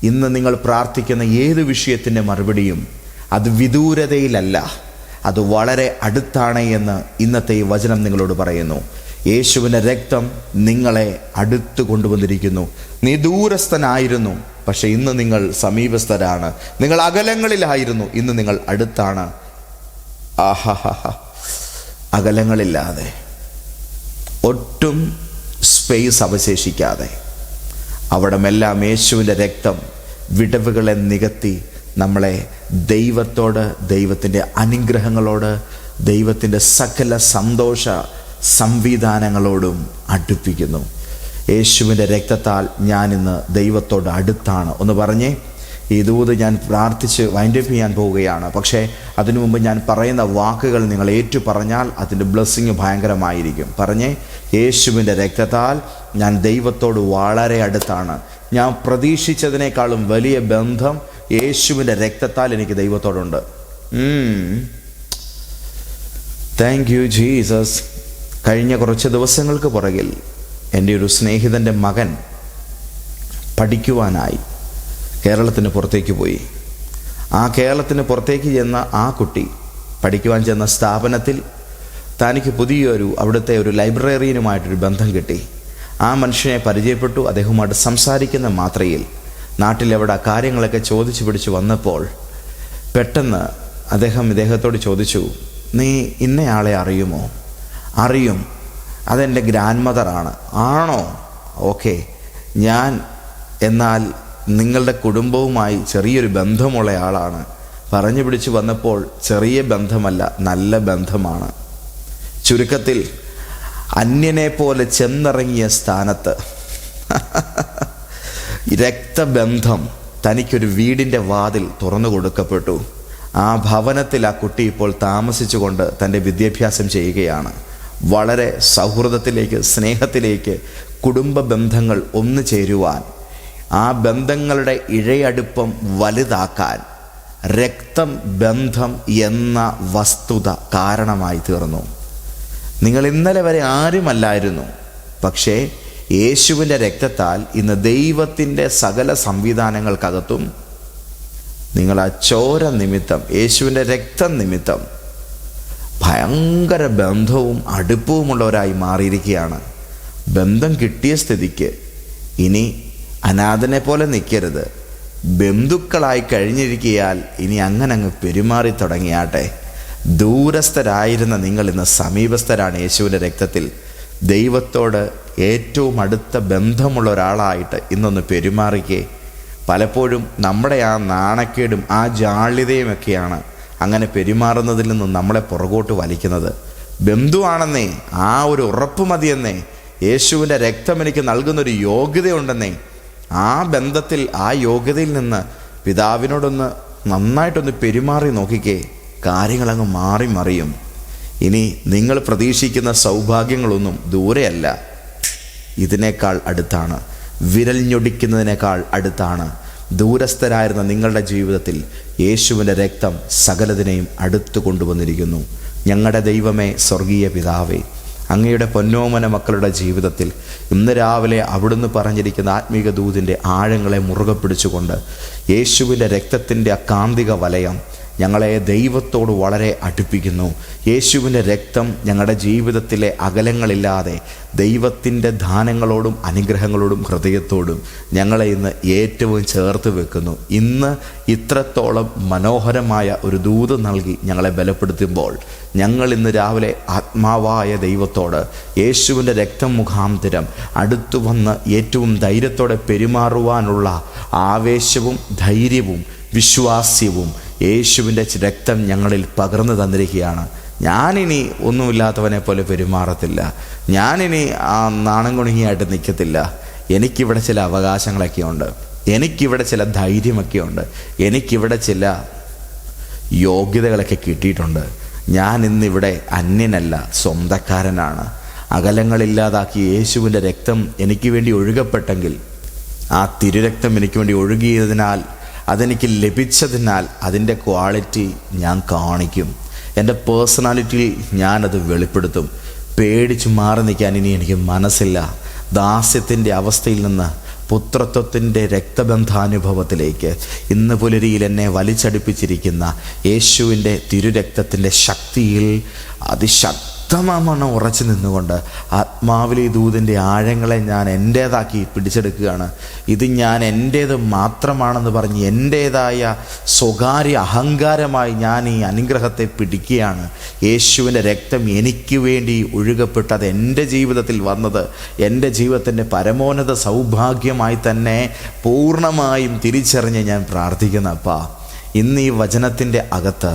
ഇന്ന് നിങ്ങൾ പ്രാർത്ഥിക്കുന്ന ഏത് വിഷയത്തിന്റെ മറുപടിയും അത് വിദൂരതയിലല്ല അത് വളരെ അടുത്താണ് എന്ന് ഇന്നത്തെ ഈ വചനം നിങ്ങളോട് പറയുന്നു. യേശുവിന്റെ രക്തം നിങ്ങളെ അടുത്ത് കൊണ്ടുവന്നിരിക്കുന്നു. നീ ദൂരസ്ഥനായിരുന്നു പക്ഷെ ഇന്ന് നിങ്ങൾ സമീപസ്ഥരാണ്. നിങ്ങൾ അകലങ്ങളിലായിരുന്നു ഇന്ന് നിങ്ങൾ അടുത്താണ്. ആഹാ അകലങ്ങളില്ലാതെ. ഒട്ടും സ്പേസ് അവശേഷിക്കാതെ. അവിടമെല്ലാം യേശുവിന്റെ രക്തം വിടവുകളെ നികത്തി നമ്മളെ ദൈവത്തോട് ദൈവത്തിന്റെ അനുഗ്രഹങ്ങളോട് ദൈവത്തിന്റെ സകല സന്തോഷ സംവിധാനങ്ങളോടും അടുപ്പിക്കുന്നു. യേശുവിന്റെ രക്തത്താൽ ഞാനിന്ന് ദൈവത്തോട് അടുത്താണ്. ഒന്ന് പറഞ്ഞേ ഈ ദൂത് ഞാൻ പ്രാർത്ഥിച്ച് വൈൻഡപ്പ് ചെയ്യാൻ പോവുകയാണ്. പക്ഷേ അതിനു മുമ്പ് ഞാൻ പറയുന്ന വാക്കുകൾ നിങ്ങൾ ഏറ്റു പറഞ്ഞാൽ അതിന്റെ ബ്ലെസ്സിങ് ഭയങ്കരമായിരിക്കും. പറഞ്ഞേ യേശുവിന്റെ രക്തത്താൽ ഞാൻ ദൈവത്തോട് വളരെ അടുത്താണ്. ഞാൻ പ്രതീക്ഷിച്ചതിനേക്കാളും വലിയ ബന്ധം യേശുവിന്റെ രക്തത്താൽ എനിക്ക് ദൈവത്തോടുണ്ട്. താങ്ക് യു ജീസസ് കഴിഞ്ഞ കുറച്ച് ദിവസങ്ങൾക്ക് പുറകിൽ എന്റെ ഒരു സ്നേഹിതന്റെ മകൻ പഠിക്കുവാനായി കേരളത്തിന് പുറത്തേക്ക് പോയി. ആ കേരളത്തിന് പുറത്തേക്ക് ചെന്ന ആ കുട്ടി പഠിക്കുവാൻ ചെന്ന സ്ഥാപനത്തിൽ തനിക്ക് പുതിയൊരു അവിടുത്തെ ഒരു ലൈബ്രറിയനുമായിട്ടൊരു ബന്ധം കിട്ടി. ആ മനുഷ്യനെ പരിചയപ്പെട്ടു. അദ്ദേഹവുമായിട്ട് സംസാരിക്കുന്ന മാത്രയിൽ നാട്ടിലെവിടെ കാര്യങ്ങളൊക്കെ ചോദിച്ചു പിടിച്ച് വന്നപ്പോൾ പെട്ടെന്ന് അദ്ദേഹം ഇദ്ദേഹത്തോട് ചോദിച്ചു നീ ഇന്നയാളെ അറിയുമോ? അറിയും. അതെന്റെ ഗ്രാൻഡ് മദറാണ് ആണോ? ഓക്കെ. ഞാൻ എന്നാൽ നിങ്ങളുടെ കുടുംബവുമായി ചെറിയൊരു ബന്ധമുള്ള ആളാണ്. പറഞ്ഞു പിടിച്ച് വന്നപ്പോൾ ചെറിയ ബന്ധമല്ല നല്ല ബന്ധമാണ്. ചുരുക്കത്തിൽ അന്യനെ പോലെ ചെന്നിറങ്ങിയ സ്ഥാനത്ത് രക്തബന്ധം തനിക്കൊരു വീടിന്റെ വാതിൽ തുറന്നു കൊടുക്കപ്പെട്ടു. ആ ഭവനത്തിൽ ആ കുട്ടി ഇപ്പോൾ താമസിച്ചുകൊണ്ട് തന്റെ വിദ്യാഭ്യാസം ചെയ്യുകയാണ്. വളരെ സൗഹൃദത്തിലേക്ക് സ്നേഹത്തിലേക്ക് കുടുംബ ബന്ധങ്ങൾ ഒന്നു ചേരുവാൻ ആ ബന്ധങ്ങളുടെ ഇഴയടുപ്പം വലുതാക്കാൻ രക്തം ബന്ധം എന്ന വസ്തുത കാരണമായി തീർന്നു. നിങ്ങൾ ഇന്നലെ വരെ ആരുമല്ലായിരുന്നു. പക്ഷേ യേശുവിന്റെ രക്തത്താൽ ഇന്ന് ദൈവത്തിന്റെ സകല സംവിധാനങ്ങൾക്കകത്തും നിങ്ങൾ ആ ചോര നിമിത്തം യേശുവിന്റെ രക്തം നിമിത്തം ഭയങ്കര ബന്ധവും അടുപ്പവുമുള്ളവരായി മാറിയിരിക്കുകയാണ്. ബന്ധം കിട്ടിയ സ്ഥിതിക്ക് ഇനി അനാഥനെ പോലെ നിൽക്കരുത്. ബന്ധുക്കളായി കഴിഞ്ഞിരിക്കിയാൽ ഇനി അങ്ങനെ അങ്ങ് പെരുമാറി തുടങ്ങിയാട്ടെ. ദൂരസ്ഥരായിരുന്ന നിങ്ങൾ ഇന്ന് സമീപസ്ഥരാണ് യേശുവിന്റെ രക്തത്തിൽ. ദൈവത്തോട് ഏറ്റവും അടുത്ത ബന്ധമുള്ള ഒരാളായിട്ട് ഇന്നൊന്ന് പെരുമാറിക്കേ. പലപ്പോഴും നമ്മുടെ ആ നാണക്കേടും ആ ജാള്യതയുമൊക്കെയാണ് അങ്ങനെ പെരുമാറുന്നതിൽ നിന്നും നമ്മളെ പുറകോട്ട് വലിക്കുന്നത്. ബന്ധുവാണെന്നേ ആ ഒരു ഉറപ്പ് മതിയെന്നേ യേശുവിന്റെ രക്തം എനിക്ക് നൽകുന്നൊരു യോഗ്യതയുണ്ടെന്നേ ആ ബന്ധത്തിൽ ആ യോഗ്യതയിൽ നിന്ന് പിതാവിനോടൊന്ന് നന്നായിട്ടൊന്ന് പെരുമാറി നോക്കിക്കേ. കാര്യങ്ങളങ്ങ് മാറി മറിയും. ഇനി നിങ്ങൾ പ്രതീക്ഷിക്കുന്ന സൗഭാഗ്യങ്ങളൊന്നും ദൂരെയല്ല. ഇതിനേക്കാൾ അടുത്താണ്. വിരൽ ഞൊടിക്കുന്നതിനേക്കാൾ അടുത്താണ്. ദൂരസ്ഥരായിരുന്ന നിങ്ങളുടെ ജീവിതത്തിൽ യേശുവിന്റെ രക്തം സകലതിനെയും അടുത്തു കൊണ്ടുവന്നിരിക്കുന്നു. ഞങ്ങളുടെ ദൈവമേ സ്വർഗീയ പിതാവേ അങ്ങയുടെ പൊന്നോമന മക്കളുടെ ജീവിതത്തിൽ ഇന്ന് രാവിലെ അവിടുന്ന് പറഞ്ഞിരിക്കുന്ന ആത്മീക ദൂതിന്റെ ആഴങ്ങളെ മുറുകെ പിടിച്ചുകൊണ്ട് യേശുവിന്റെ രക്തത്തിന്റെ അക്കാന്തിക വലയം ഞങ്ങളെ ദൈവത്തോട് വളരെ അടുപ്പിക്കുന്നു. യേശുവിന്റെ രക്തം ഞങ്ങളുടെ ജീവിതത്തിലെ അകലങ്ങളില്ലാതെ ദൈവത്തിന്റെ ദാനങ്ങളോടും അനുഗ്രഹങ്ങളോടും ഹൃദയത്തോടും ഞങ്ങളെ ഇന്ന് ഏറ്റവും ചേർത്ത് വെക്കുന്നു. ഇന്ന് ഇത്രത്തോളം മനോഹരമായ ഒരു ദൂത് നൽകി ഞങ്ങളെ ബലപ്പെടുത്തുമ്പോൾ ഞങ്ങൾ ഇന്ന് രാവിലെ ആത്മാവായ ദൈവത്തോട് യേശുവിന്റെ രക്തം മുഖാന്തരം അടുത്തു വന്ന് ഏറ്റവും ധൈര്യത്തോടെ പെരുമാറുവാനുള്ള ആവേശവും ധൈര്യവും വിശ്വാസ്യവും യേശുവിന്റെ രക്തം ഞങ്ങളിൽ പകർന്നു തന്നിരിക്കുകയാണ്. ഞാനിനി ഒന്നുമില്ലാത്തവനെ പോലെ പെരുമാറത്തില്ല. ഞാനിനി ആ നാണം കുണുങ്ങിയായിട്ട് നിൽക്കത്തില്ല. എനിക്കിവിടെ ചില അവകാശങ്ങളൊക്കെ ഉണ്ട് എനിക്കിവിടെ ചില ധൈര്യമൊക്കെ ഉണ്ട് എനിക്കിവിടെ ചില യോഗ്യതകളൊക്കെ കിട്ടിയിട്ടുണ്ട്. ഞാൻ ഇന്നിവിടെ അന്യനല്ല സ്വന്തക്കാരനാണ്. അകലങ്ങളില്ലാതാക്കി യേശുവിന്റെ രക്തം എനിക്ക് വേണ്ടി ഒഴുകപ്പെട്ടെങ്കിൽ ആ തിരുരക്തം എനിക്ക് വേണ്ടി ഒഴുകിയതിനാൽ അതെനിക്ക് ലഭിച്ചതിനാൽ അതിന്റെ ക്വാളിറ്റി ഞാൻ കാണിക്കും. എന്റെ പേഴ്സണാലിറ്റിയിൽ ഞാനത് വെളിപ്പെടുത്തും. പേടിച്ച് മാറി നിൽക്കാൻ ഇനി എനിക്ക് മനസ്സില്ല. ദാസ്യത്തിന്റെ അവസ്ഥയിൽ നിന്ന് പുത്രത്വത്തിന്റെ രക്തബന്ധാനുഭവത്തിലേക്ക്. ഇന്ന് പുലരിയിൽ എന്നെ വലിച്ചടിപ്പിച്ചിരിക്കുന്ന യേശുവിന്റെ തിരുരക്തത്തിന്റെ ശക്തിയിൽ അതിശക്തമാണ് ഉറച്ചു നിന്നുകൊണ്ട് ആത്മാവിലെ ദൂതിന്റെ ആഴങ്ങളെ ഞാൻ എന്റേതാക്കി പിടിച്ചെടുക്കുകയാണ്. ഇത് ഞാൻ എന്റേത് മാത്രമാണെന്ന് പറഞ്ഞ് എന്റേതായ സ്വകാര്യ അഹങ്കാരമായി ഞാൻ ഈ അനുഗ്രഹത്തെ പിടിക്കുകയാണ്. യേശുവിന്റെ രക്തം എനിക്ക് വേണ്ടി ഒഴുകപ്പെട്ടത് എന്റെ ജീവിതത്തിൽ വന്നത് എന്റെ ജീവിതത്തിന്റെ പരമോന്നത സൗഭാഗ്യമായി തന്നെ പൂർണമായും തിരിച്ചറിഞ്ഞ് ഞാൻ പ്രാർത്ഥിക്കുന്നപ്പാ ഇന്ന് ഈ വചനത്തിന്റെ അകത്ത്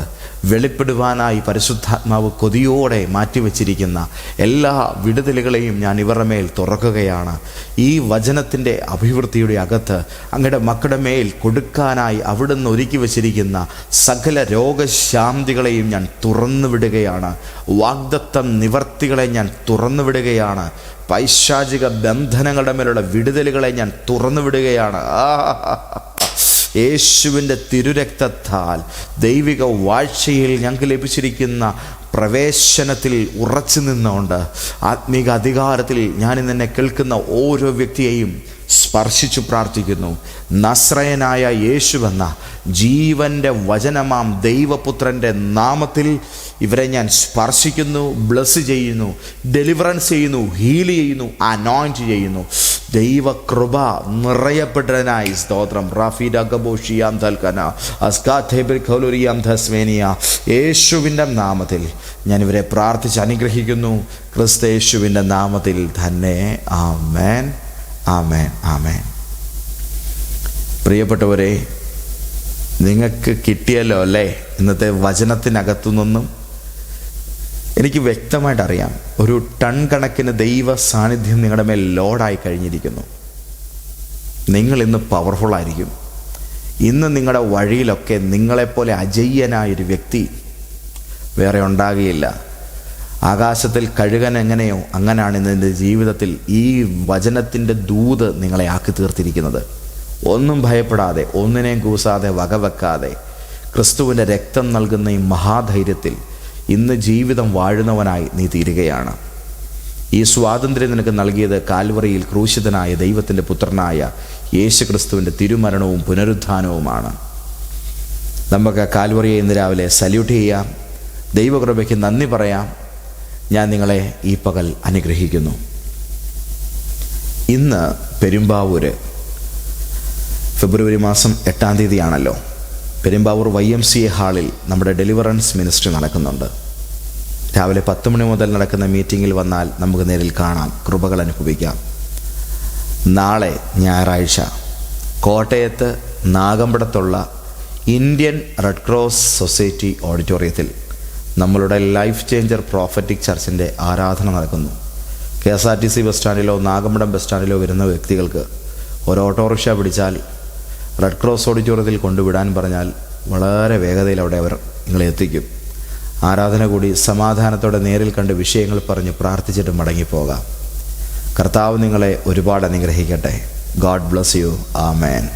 വെളിപ്പെടുവാനായി പരിശുദ്ധാത്മാവ് കൊതിയോടെ മാറ്റിവെച്ചിരിക്കുന്ന എല്ലാ വിടുതലുകളെയും ഞാൻ ഇവരുടെ മേൽ തുറക്കുകയാണ്. ഈ വചനത്തിന്റെ അഭിവൃദ്ധിയുടെ അകത്ത് അങ്ങയുടെ മക്കളുടെ മേൽ കൊടുക്കാനായി അവിടുന്ന് ഒരുക്കി വച്ചിരിക്കുന്ന സകല രോഗശാന്തികളെയും ഞാൻ തുറന്നു വിടുകയാണ് വാഗ്ദത്തം നിവർത്തികളെ ഞാൻ തുറന്നു വിടുകയാണ് പൈശാചിക ബന്ധനങ്ങളുടെ മേലുള്ള വിടുതലുകളെ ഞാൻ തുറന്നു വിടുകയാണ് ആ യേശുവിന്റെ തിരുരക്തത്താൽ ദൈവിക വാഴ്ചയിൽ ഞങ്ങൾക്ക് ലഭിച്ചിരിക്കുന്ന പ്രവേശനത്തിൽ ഉറച്ചു നിന്നുകൊണ്ട് ആത്മീക അധികാരത്തിൽ ഞാൻ എന്നെ കേൾക്കുന്ന ഓരോ വ്യക്തിയെയും സ്പർശിച്ചു പ്രാർത്ഥിക്കുന്നു. നസ്രയനായ യേശുവെന്ന ജീവന്റെ വചനമാം ദൈവപുത്രന്റെ നാമത്തിൽ ഇവരെ ഞാൻ സ്പർശിക്കുന്നു ബ്ലസ് ചെയ്യുന്നു ഡെലിവറൻസ് ചെയ്യുന്നു ഹീൽ ചെയ്യുന്നു അനോയിന്റ് ചെയ്യുന്നു. ദൈവകൃപ നിറയപ്പെട്ടതിനായി സ്തോത്രം. റാഫി അഗബോഷിയാം തൽക്കന അസ്കാഥേബിർ ഖൗലുരിയാം ധസ്വേനിയ യേശുവിന്റെ നാമത്തിൽ ഞാൻ ഇവരെ പ്രാർത്ഥിച്ച് അനുഗ്രഹിക്കുന്നു. ക്രിസ്തു യേശുവിന്റെ നാമത്തിൽ തന്നെ. ആമേൻ. ആമേൻ ആമേൻ. പ്രിയപ്പെട്ടവരെ നിങ്ങൾക്ക് കിട്ടിയല്ലോ അല്ലേ? ഇന്നത്തെ വചനത്തിനകത്തു നിന്നും എനിക്ക് വ്യക്തമായിട്ട് അറിയാം ഒരു ടൺ കണക്കിന് ദൈവ സാന്നിധ്യം നിങ്ങളുടെ മേൽ ലോഡായി കഴിഞ്ഞിരിക്കുന്നു. നിങ്ങൾ ഇന്ന് പവർഫുൾ ആയിരിക്കും. ഇന്ന് നിങ്ങളുടെ വഴിയിലൊക്കെ നിങ്ങളെപ്പോലെ അജയ്യനായൊരു വ്യക്തി വേറെ ഉണ്ടാകുകയില്ല. ആകാശത്തിൽ കഴുകൻ എങ്ങനെയോ അങ്ങനെയാണ് ഇന്ന് ജീവിതത്തിൽ ഈ വചനത്തിന്റെ ദൂത് നിങ്ങളെ ആക്കി തീർത്തിരിക്കുന്നത്. ഒന്നും ഭയപ്പെടാതെ ഒന്നിനെയും കൂസാതെ വകവെക്കാതെ ക്രിസ്തുവിന്റെ രക്തം നൽകുന്ന ഈ മഹാധൈര്യത്തിൽ ഇന്ന് ജീവിതം വാഴുന്നവനായി നീ തീരുകയാണ്. ഈ സ്വാതന്ത്ര്യം നിനക്ക് നൽകിയത് കാൽവറിയിൽ ക്രൂശിതനായ ദൈവത്തിന്റെ പുത്രനായ യേശു ക്രിസ്തുവിന്റെ തിരുമരണവും പുനരുത്ഥാനവുമാണ് നമുക്ക് കാൽവറിയെ ഇന്ന് രാവിലെ സല്യൂട്ട് ചെയ്യാം. ദൈവകൃപയ്ക്ക് നന്ദി പറയാം. ഞാൻ നിങ്ങളെ ഈ പകൽ അനുഗ്രഹിക്കുന്നു. ഇന്ന് പെരുമ്പാവൂര് ഫെബ്രുവരി മാസം എട്ടാം തീയതിയാണല്ലോ. Perumbavoor Y M C A ഹാളിൽ നമ്മുടെ ഡെലിവറൻസ് മിനിസ്ട്രി നടക്കുന്നുണ്ട്. രാവിലെ പത്ത് മണി മുതൽ നടക്കുന്ന മീറ്റിങ്ങിൽ വന്നാൽ നമുക്ക് നേരിൽ കാണാം. കൃപകൾ അനുഭവിക്കാം. നാളെ ഞായറാഴ്ച കോട്ടയത്ത് നാഗമ്പടത്തുള്ള ഇന്ത്യൻ റെഡ് ക്രോസ് സൊസൈറ്റി ഓഡിറ്റോറിയത്തിൽ നമ്മളുടെ ലൈഫ് ചേഞ്ചർ പ്രോഫറ്റിക് ചർച്ചിന്റെ ആരാധന നടക്കുന്നു. K S R T C bus സ്റ്റാൻഡിലോ Nagampadam bus സ്റ്റാൻഡിലോ വരുന്ന വ്യക്തികൾക്ക് ഒരു ഓട്ടോറിക്ഷ പിടിച്ചാൽ റെഡ് ക്രോസ് ഓഡിറ്റോറിയത്തിൽ കൊണ്ടുവിടാൻ പറഞ്ഞാൽ വളരെ വേഗതയിൽ അവിടെ അവർ നിങ്ങളെ എത്തിക്കും. ആരാധന കൂടി സമാധാനത്തോടെ നേരിൽ കണ്ട് വിഷയങ്ങൾ പറഞ്ഞ് പ്രാർത്ഥിച്ചിട്ട് മടങ്ങിപ്പോകാം. കർത്താവ് നിങ്ങളെ ഒരുപാട് അനുഗ്രഹിക്കട്ടെ. God bless you amen